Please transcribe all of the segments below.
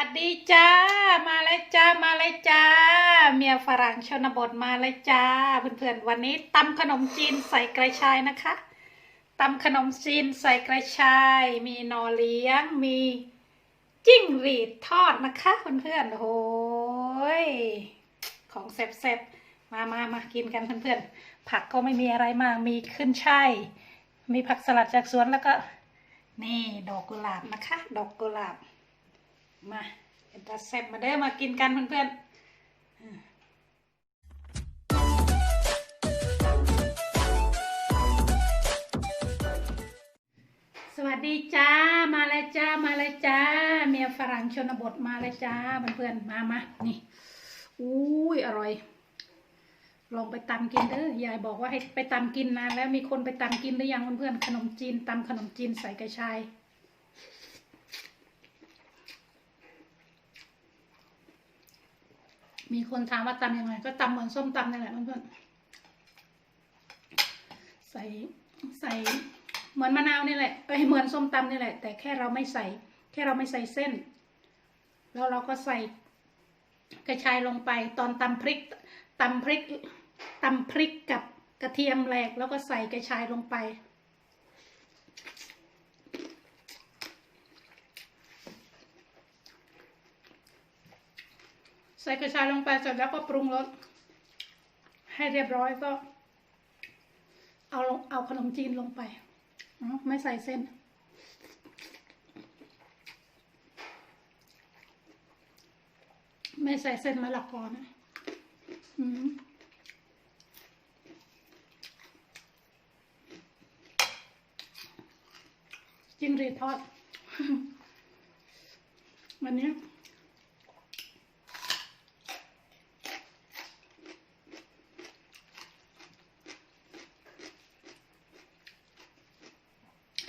วัสดีจ้า มาเลยจ้า มาเลยจ้า เมียฝรั่งชนบทมาเลยจ้า เพื่อนๆ วันนี้ตำขนมจีนใส่กระชายนะคะตำขนมจีนใส่กระชาย มีนอเลี้ยง มีจิ้งหรีดทอดนะคะเพื่อนๆโอ้ยของแซ่บๆ มามามากินกันเพื่อนๆ ผักก็ไม่มีอะไรมาก มีขึ้นช่ายมีผักสลัดจากสวนแล้วก็ นี่ดอกกุหลาบนะคะ ดอกกุหลาบ มาเป็นตาแซ่บมาเด้อมากินกันเพื่อนๆสวัสดีจ้า มาเลยจ้า มาเลยจ้า เมียฝรั่งชนบทมาเลยจ้าเพื่อนๆมามานี่อุ้ยอร่อย ลองไปตำกินเด้อยายบอกว่าให้ไปตำกินนานแล้วมีคนไปตำกินหรือยังเพื่อนๆขนมจีนตำขนมจีนใส่กระชาย มีคนถามว่าตำยังไง ก็ตำเหมือนส้มตำนี่แหละเพื่อนๆใส่ใส่เหมือนมะนาวนี่แหละเอ้ยเหมือนส้มตำนี่แหละ แต่แค่เราไม่ใส่ แค่เราไม่ใส่เส้น แล้วเราก็ใส่กระชายลงไป ตอนตำพริกตำพริกตำพริกกับกระเทียมแหลกแล้วก็ใส่กระชายลงไป ใส่กระชายลงไปเสร็จแล้วก็ปรุงรสให้เรียบร้อยก็ เอาลงเอาขนมจีนลงไปไม่ใส่เส้น ไม่ใส่เส้นมะละกอนะอืมจิ้งรีทอด วันนี้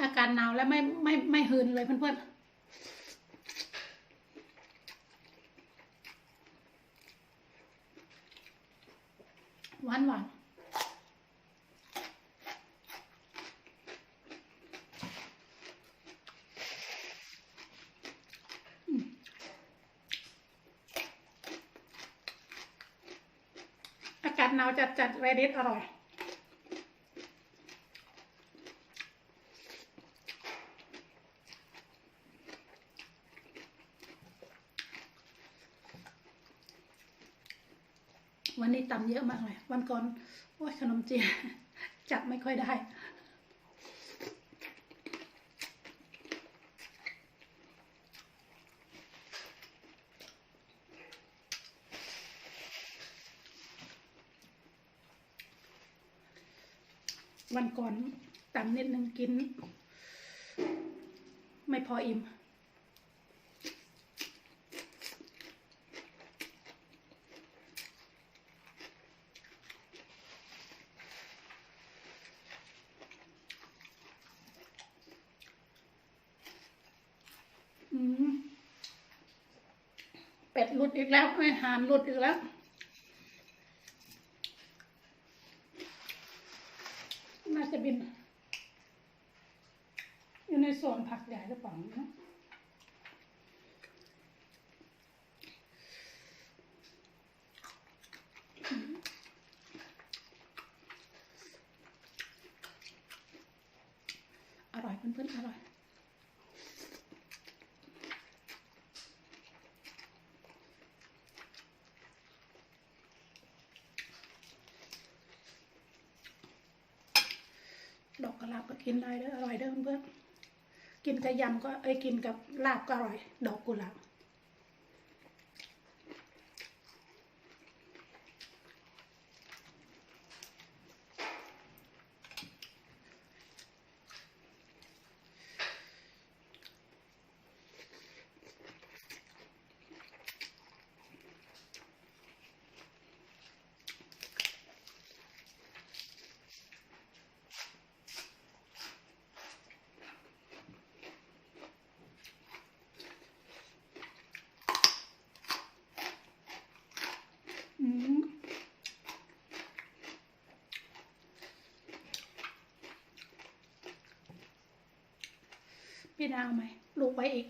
อากาศหนาวและไม่ไม่ไม่หืนเลยเพื่อนๆหวานหวานอืมอากาศหนาวจัดจัดเรดิสอร่อย วันนี้ตำ เยอะมากเลย วันก่อนโอ้ยขนมจีนจับไม่ค่อยได้วันก่อนตำนิดนึงกิน ไม่พออิ่ม อืม เป็ดหลุดอีกแล้วไม่หานหลุดอีกแล้ว น่าจะบิน อยู่ในโซนผักใหญ่หรือเปล่านะอืมอร่อยเพื่อนๆอร่อย ดอกกระลาบก็กินได้เด้ออร่อยเด้อเพื่อนกินกับยำก็เอ้ยกินกับลาบก็อร่อย ดอกกุหลาบ พี่นางไหมลูกไปอีก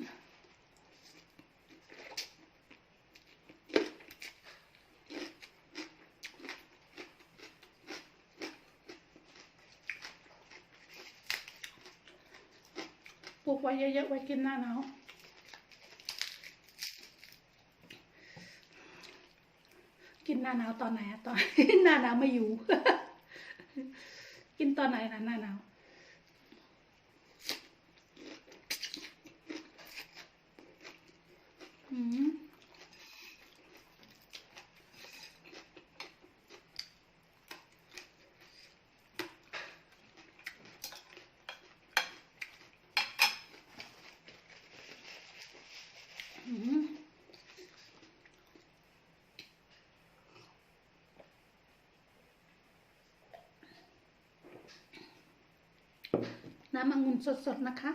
ปลูกไว้เยอะๆไว้กินหน้าหนาวกินหน้าหนาวตอนไหนอะตอนหน้าหนาวไม่อยู่ กินตอนไหนนะหน้าหนาว น้ำองุ่นสดๆนะคะ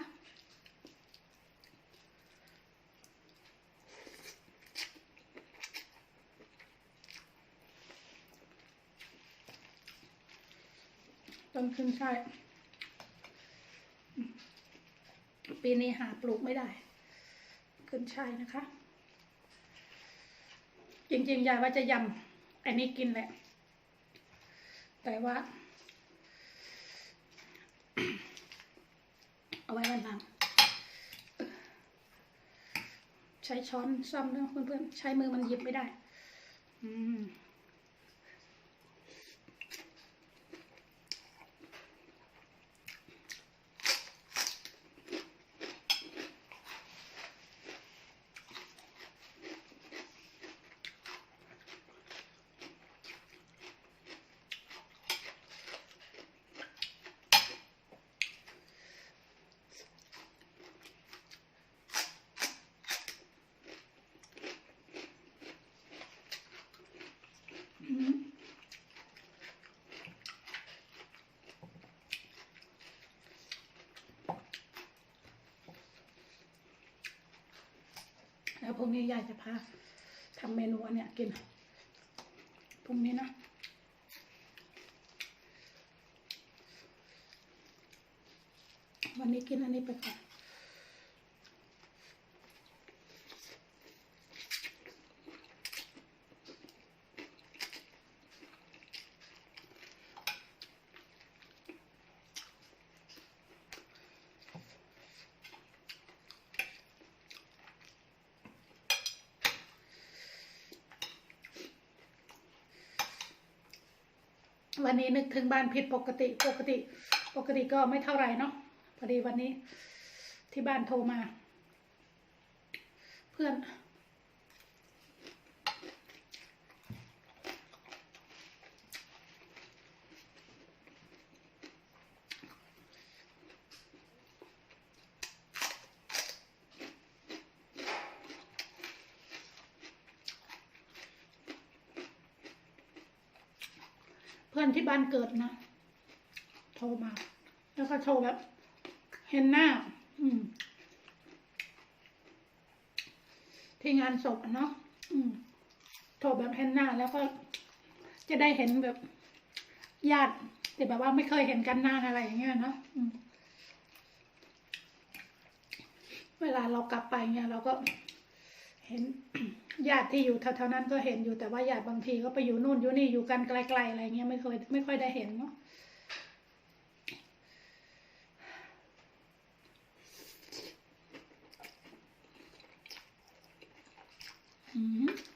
ขึ้นใช่ ปีนี้หาปลูกไม่ได้ ขึ้นช่นะคะ จริงๆยายว่าจะยำอันนี้กินแหละ แต่ว่า เอาไว้วันหลัง ใช้ช้อนซ่อมนาะเพื่อนๆ ใช้มือมันหยิบไม่ได้ อืม รุ่งนี้ยายจะพาทำเมนูอันเนี้ยกินพรุ่งนี้นะวันนี้กินอันนี้ไปก่อน วันนี้นึกถึงบ้านผิดปกติปกติ ปกติก็ไม่เท่าไหร่เนาะพอดีวันนี้ที่บ้านโทรมา เพื่อน เพื่อนที่บ้านเกิดนะ โทรมา แล้วก็โทรแบบเห็นหน้า อืม ที่งานศพเนาะอืม โทรแบบเห็นหน้า แล้วก็จะได้เห็นแบบญาติแต่แบบว่าไม่เคยเห็นกันนานอะไรอย่างเงี้ยเนาะอืมเวลาเรากลับไปเนี่ยเราก็เห็น ญาติที่อยู่แถวๆนั้นก็เห็นอยู่แต่ว่าญาติบางทีก็ไปอยู่นู่นอยู่นี่อยู่กันไกลๆอะไรเงี้ยไม่เคยไม่ค่อยได้เห็นเนาะอืม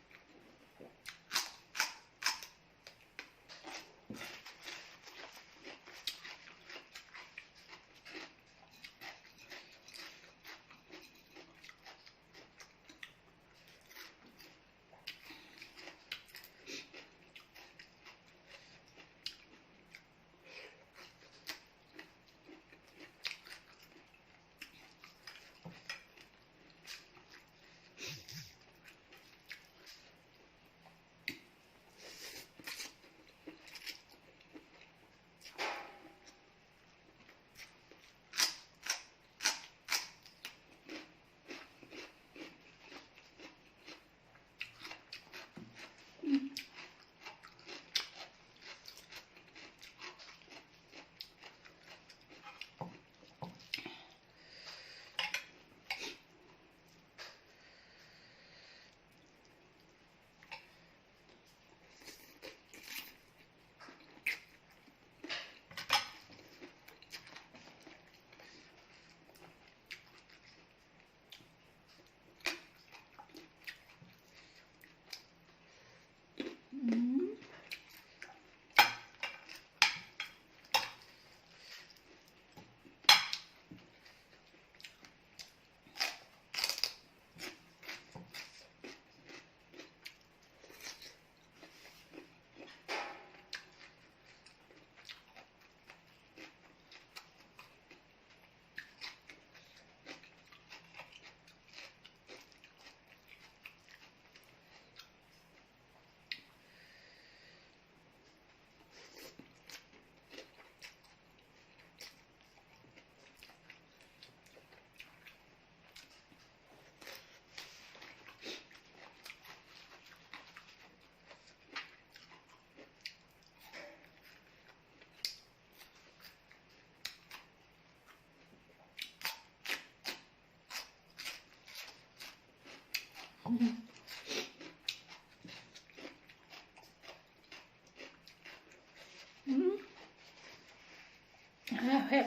เผ็ด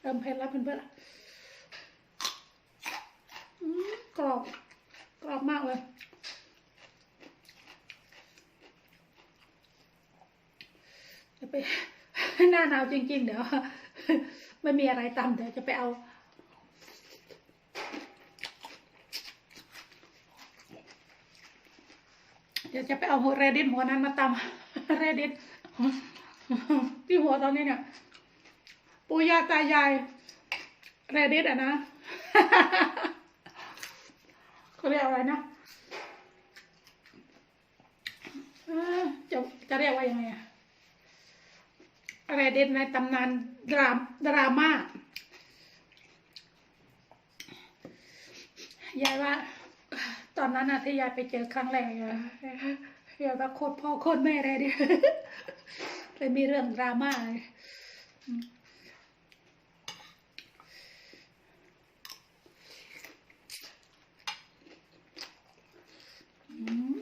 เริ่มเผ็ดแล้วเพื่อนๆกรอบกรอบมากเลยจะไปหน้าหนาวจริง ๆ เดี๋ยวไม่มีอะไรตำเดี๋ยวจะไปเอาเดี๋ยวจะไปเอาหัวเรดินหัวนั้นมาตำเรดินที่หัวตอนนี้เนี่ย ปู่ย่าตายายเรดินอะนะเขาเรียกอะไรนะจะจะเรียกว่ายังไงอะเรดินในตำนานดรามดราม่ายายว่า ตอนนั้นอะที่ยายไปเจอครั้งแรกอะยายว่าโคตรพ่อโคตรแม่เลยดิเลยมีเรื่องดราม่าเลย อืม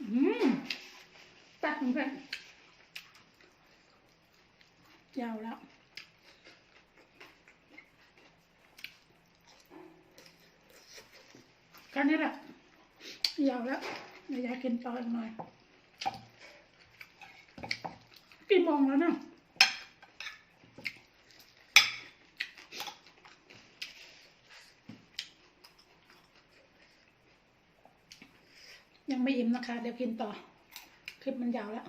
อืมอืมแป๊บนึงเพื่อนยาวแล้วแค่นี้แหละยาวแล้วเดี๋ยายกินต่ออีกหน่อยกี่โมงแล้วเนาะยังไม่อิ่ม นะคะ เดี๋ยวกินต่อ คลิปมันยาวแล้ว